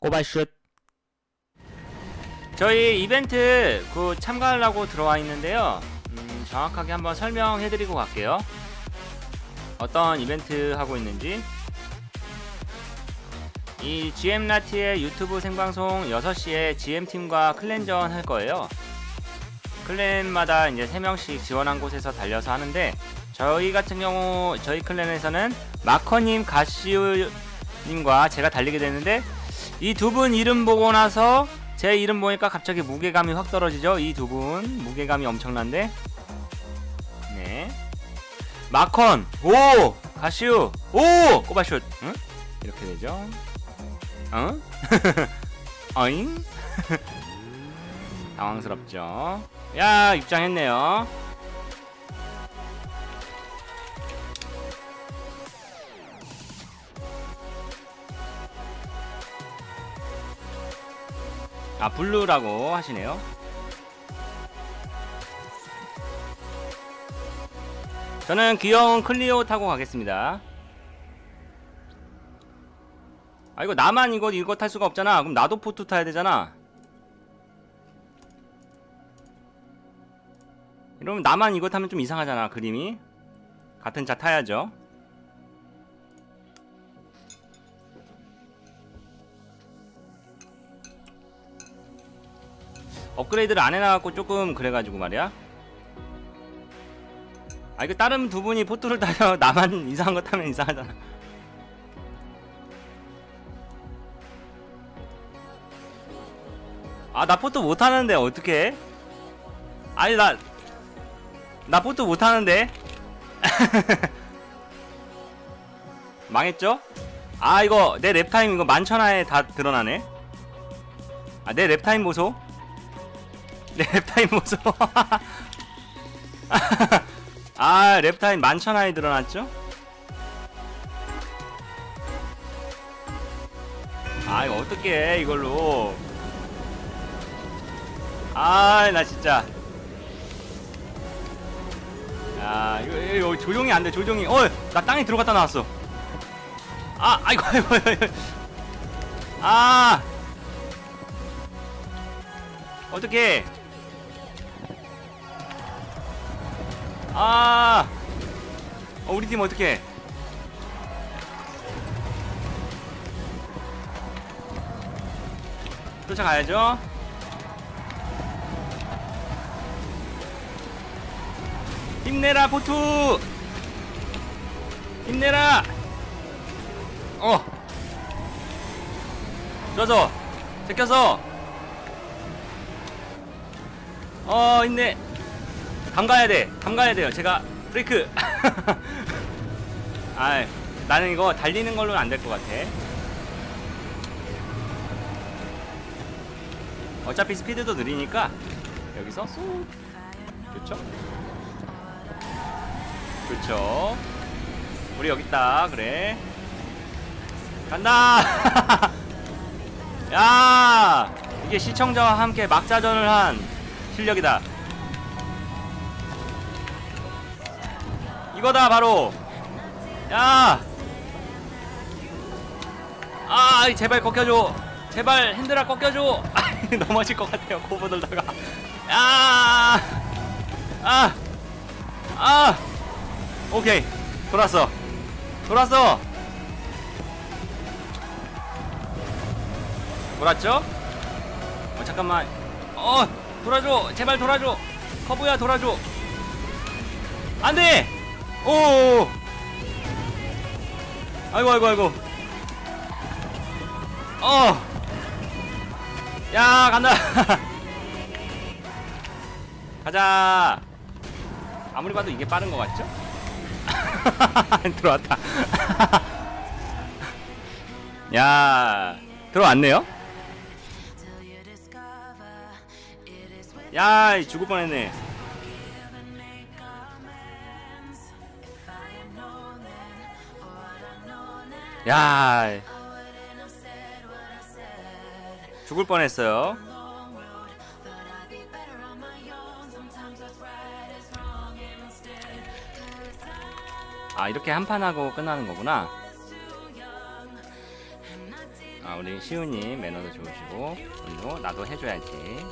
꼬바슛 저희 이벤트 그 참가하려고 들어와 있는데요. 음, 정확하게 한번 설명해 드리고 갈게요. 어떤 이벤트 하고 있는지. 이 GM라티의 유튜브 생방송 6시에 GM팀과 클랜전 할 거예요. 클랜마다 이제 3명씩 지원한 곳에서 달려서 하는데 저희 같은 경우 저희 클랜에서는 마커님, 가시우님과 제가 달리게 되는데 이 두 분 이름 보고 나서 제 이름 보니까 갑자기 무게감이 확 떨어지죠. 이 두 분 무게감이 엄청난데. 네. 마컨, 오, 가시우, 오, 꼬바슛, 응? 이렇게 되죠. 응? 어잉? 당황스럽죠. 야, 입장했네요. 아 블루라고 하시네요. 저는 귀여운 클리오 타고 가겠습니다. 아 이거 나만 이거 이거 탈 수가 없잖아. 그럼 나도 포트 타야 되잖아. 이러면 나만 이거 타면 좀 이상하잖아 그림이. 같은 차 타야죠 업그레이드를 안 해놔갖고 조금 그래가지고 말이야. 아 이거 다른 두 분이 포트를 타려 나만 이상한 거 타면 이상하잖아. 아 나 포트 못하는데 어떡해? 아니 나 나 포트 못하는데? 망했죠? 아 이거 내 랩타임 이거 만천하에 다 드러나네. 아 내 랩타임 보소 네, 랩타임 보소. 아, 랩타임 만천하에 드러났죠? 아, 이거 어떡해, 이걸로. 아, 나 진짜. 야, 이거, 이거 조종이 안 돼, 조종이. 어, 나 땅에 들어갔다 나왔어. 아, 아이고, 아이고, 아이고. 아. 어떡해. 아, 어, 우리 팀 어떻게? 쫓아가야죠. 힘내라 포투. 힘내라. 어. 좋아서 제껴서. 어 힘내. 담가야 돼. 담가야 돼요. 제가 브레이크. 아, 나는 이거 달리는 걸로는 안 될 것 같아. 어차피 스피드도 느리니까 여기서 쏙. 그렇죠? 그렇죠. 우리 여기 있다. 그래. 간다. 야! 이게 시청자와 함께 막자전을 한 실력이다. 이거다 바로. 야! 아 제발 꺾여줘. 제발 핸들아 꺾여줘. 넘어질 것 같아요 고보 들다가. 야! 아! 아! 오케이. 돌았어. 돌았어. 돌았죠? 어 잠깐만. 어 돌아줘. 제발 돌아줘. 커브야 돌아줘. 안돼 오! 아이고 아이고 아이고. 어. 야, 간다. 가자. 아무리 봐도 이게 빠른 것 같죠? 안 들어왔다. 야, 들어왔네요. 야, 죽을 뻔했네. 야. 죽을 뻔했어요. 아 이렇게 한 판 하고 끝나는 거구나. 아 우리 시우님 매너도 좋으시고 우리도 나도 해줘야지